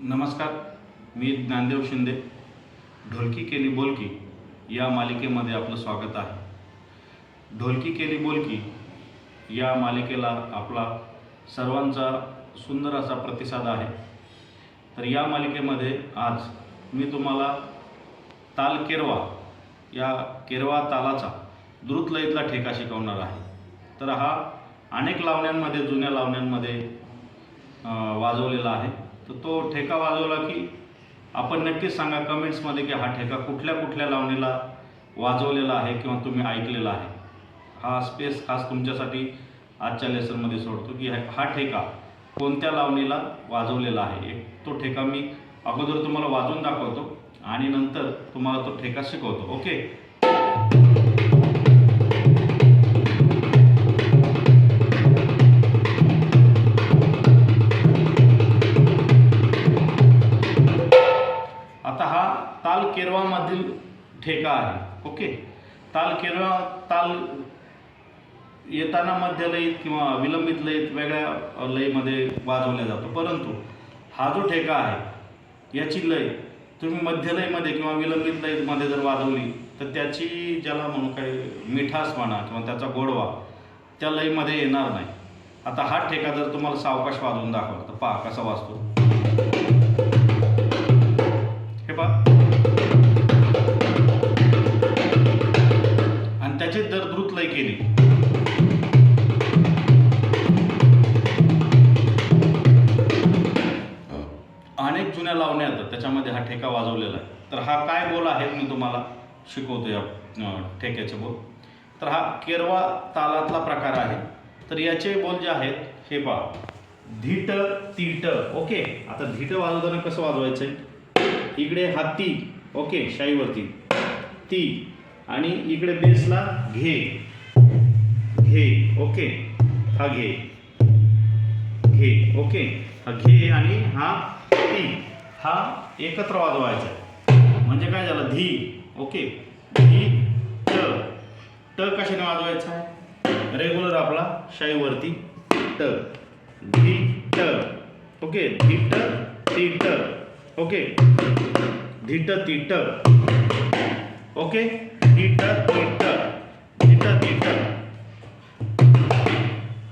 नमस्कार मी ज्ञानदेव शिंदे. ढोलकी केली बोलकी या मालिकेमध्ये आपलं स्वागत आहे. ढोलकी केली बोलकी या मालिकेला आपला सर्वांचा सुंदर असा प्रतिसाद आहे. तर या मालिकेमध्ये आज मी तुम्हाला ताल केरवा या केरवा तालाचा द्रुतलयीतला ठेका शिकवणार आहे. तर हा अनेक लावण्यांमध्ये जुन्या लावण्यांमध्ये वाजवलेला आहे. तर तो ठेका वाजवला की आपण नक्कीच सांगा कमेंट्समध्ये की हा ठेका कुठल्या कुठल्या लावणीला वाजवलेला आहे किंवा तुम्ही ऐकलेला आहे. हा स्पेस खास तुमच्यासाठी आजच्या लेसनमध्ये सोडतो की हा हा ठेका कोणत्या लावणीला वाजवलेला आहे. एक तो ठेका मी अगोदर तुम्हाला वाजवून दाखवतो आणि नंतर तुम्हाला तो ठेका शिकवतो. ओके ताल केरवामधील ठेका आहे. ओके? ताल केरवा ताल येताना मध्य लयीत किंवा विलंबित लयीत वेगळ्या लयीमध्ये वाजवल्या जातो. परंतु हा जो ठेका आहे याची लय तुम्ही मध्य लयमध्ये किंवा विलंबित लयीमध्ये जर वाजवली तर त्याची ज्याला म्हणू काय मिठास म्हणा किंवा त्याचा गोडवा त्या लयीमध्ये येणार नाही. आता हा ठेका जर तुम्हाला सावकाश वाजवून दाखवला तर पहा कसा वाजतो. केली. अनेक जुन्या लावण्या आहेत त्याच्यामध्ये हा ठेका वाजवलेला आहे. तर हा काय बोल आहे मी तुम्हाला शिकवतो या ठेक्याचे बोल. तर हा केरवा तालातला प्रकार आहे. तर याचे बोल जे आहेत हे पहा. धीट तीट ओके. आता धीट वाजवताना कसं वाजवायचं? आहे इकडे हा ती ओके शाईवरती. ती. आणि इकडे बेसला घे. घे ओके. हा घे. घे ओके. हा घे आणि हा ती. हा एकत्र वाजवायचा. म्हणजे काय झालं? धी. ओके. धी ट. ट कशाने वाजवायचा? आहे रेग्युलर आपला शाईवरती ट. धी ट. ओके. धी ट ती ट. ओके. धीट तीट ओके. धीट तीट धीट तीट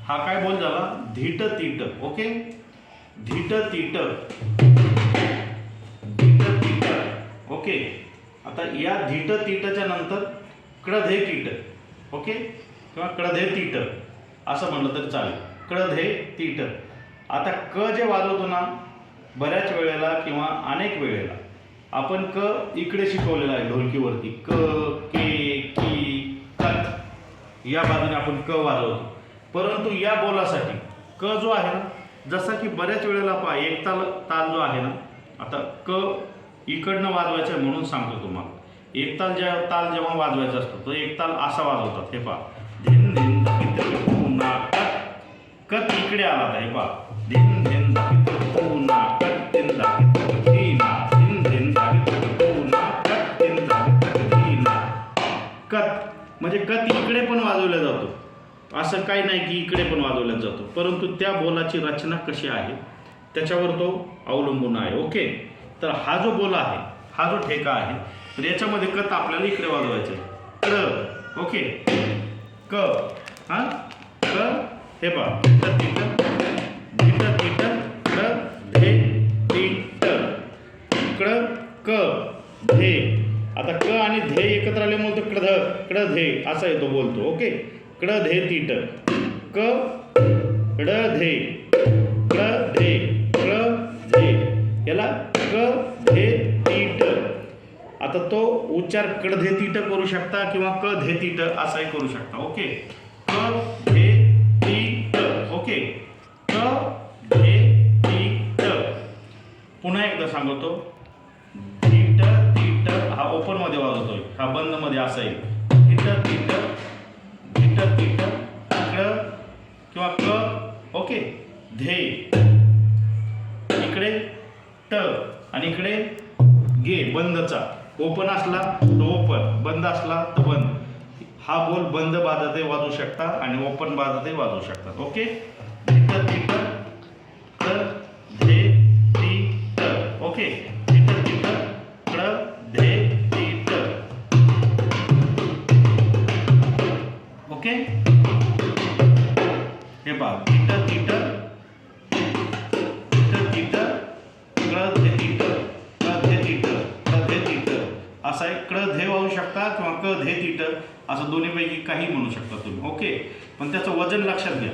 हा काय बोल झाला? धीट तीट ओके? धीट तीट. धीट तीट ओके? आता या धीट तीटच्या नंतर कडधे कीट ओके? किंवा कडधे तीट असं म्हणलं तर चालेल. कडधे तीट. आता क जे वाजवतो ना बऱ्याच वेळेला किंवा अनेक वेळेला आपण क इकडे शिकवलेला आहे ढोलकीवरती. क के की कत. या बाजूने आपण क वाजवतो. परंतु या बोलासाठी क जो आहे ना जसा की बऱ्याच वेळेला पहा एक ताल ताल जो आहे ना आता क इकडनं वाजवायचं आहे म्हणून सांगतो तुम्हाला. एक ताल ज्या ताल जेव्हा वाजवायचा असतो तो एक ताल असा वाजवतात हे पहा. धिन धिन धाकीत कत इकडे आला हे पहा. धिन धिन पुन्हा कत कत म्हणजे कत इकडे पण वाजवला जातो. असं काही नाही की इकडे पण वाजवला जातो. परंतु त्या बोलाची रचना कशी आहे त्याच्यावर तो अवलंबून आहे. ओके? तर हा जो बोल आहे हा जो ठेका आहे तर याच्यामध्ये कत आपल्याला इकडे वाजवायचं आहे. क ओके? क हा? क हे पहा. क धे धिट क. धे. आता क आणि धे एकत्र आल्यामुळे तो कडध कडधे असा येतो बोलतो. ओके? कडधे तीट. क कडधे कडधे कडधे. याला क धे तीट. आता तो उच्चार कडधे तीट करू शकता किंवा क धे तीट असाही करू शकता ओके? क धे तीट ओके? क धे तीट. पुन्हा एकदा सांगतो. तीट तीट हा ओपनमध्ये वाजवतोय. हा बंदमध्ये असा येईल तीट तीट. तीट तीट क किंवा क ओके. धे. इकडे ट आणि इकडे गे बंदचा. ओपन असला तर ओपन बंद असला तर बंद. हा बोल बंद बाजाते वाजू शकता आणि ओपन बाजाते वाजवू शकतात ओके? तीट तीट धे तीट क धे तीट क धे तीट वाहू शकता किंवा क धे तिट असं दोन्हीपैकी काही म्हणू शकता तुम्ही. ओके? पण त्याचं वजन लक्षात घ्या.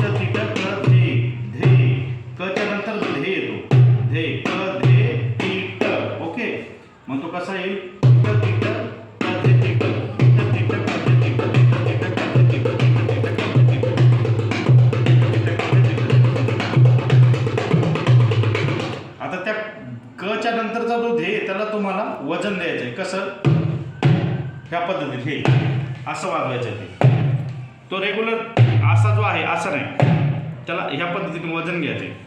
क तीट क धे धे. कच्या नंतर धे येतो. धे क धे तिट ओके? मग तो कसा येईल? क च्या नंतरचा जो ध्येय त्याला तुम्हाला वजन द्यायचं आहे कसं? ह्या पद्धतीत हे. असं वाजवायचं आहे ते. तो रेग्युलर असा जो आहे असा नाही. त्याला ह्या पद्धतीने वजन घ्यायचं आहे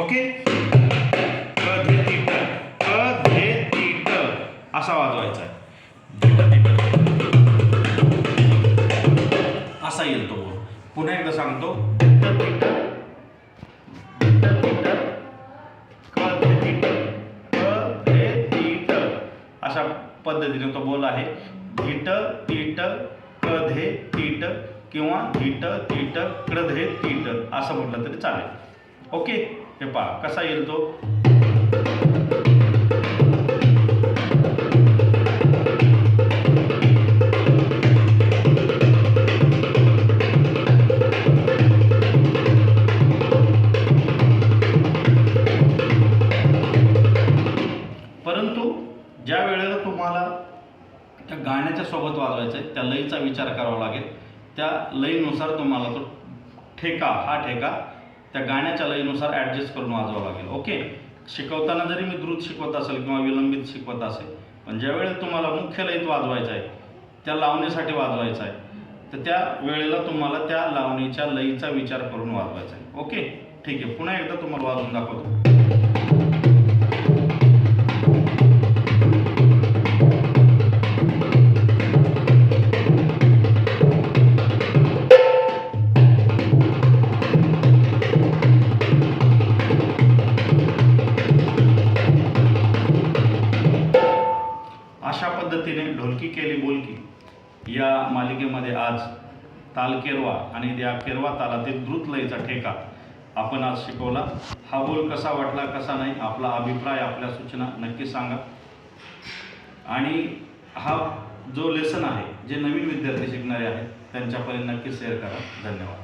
ओके? क धे तीट क धे तीट असा वाजवायचा आहे. असा येईल तो. पुन्हा एकदा सांगतो. पद्धतीने तो बोल आहे. धीट तीट क धे तीट किंवा धीट तीट क्रधे तीट असं म्हटलं तरी चालेल. ओके? हे पहा कसा येईल तो? गाण्याच्या सोबत वाजवायचं आहे. त्या लयीचा विचार करावा लागेल. त्या लयीनुसार तुम्हाला तो ठेका हा ठेका त्या गाण्याच्या लयीनुसार ॲडजस्ट करून वाजवावा लागेल. ओके शिकवताना जरी मी द्रुत शिकवत असेल किंवा विलंबित शिकवत असेल पण ज्यावेळेला तुम्हाला मुख्य लयीत वाजवायचं आहे त्या लावणीसाठी वाजवायचं आहे तर त्या वेळेला तुम्हाला त्या लावणीच्या लयीचा विचार करून वाजवायचा आहे. ओके ठीक आहे. पुन्हा एकदा तुम्हाला वाजवून दाखवतो. मालिकेमध्ये आज ताल केरवा आणि त्या केरवा तालातील द्रुत लयीचा ठेका. आपण आज शिकवला. हा बोल कसा वाटला कसा नाही आपला अभिप्राय आपल्या सूचना नक्की सांगा. आणि हा जो लेसन आहे जे नवीन विद्यार्थी शिकणारे आहेत त्यांच्यापर्यंत नक्की शेअर करा. धन्यवाद.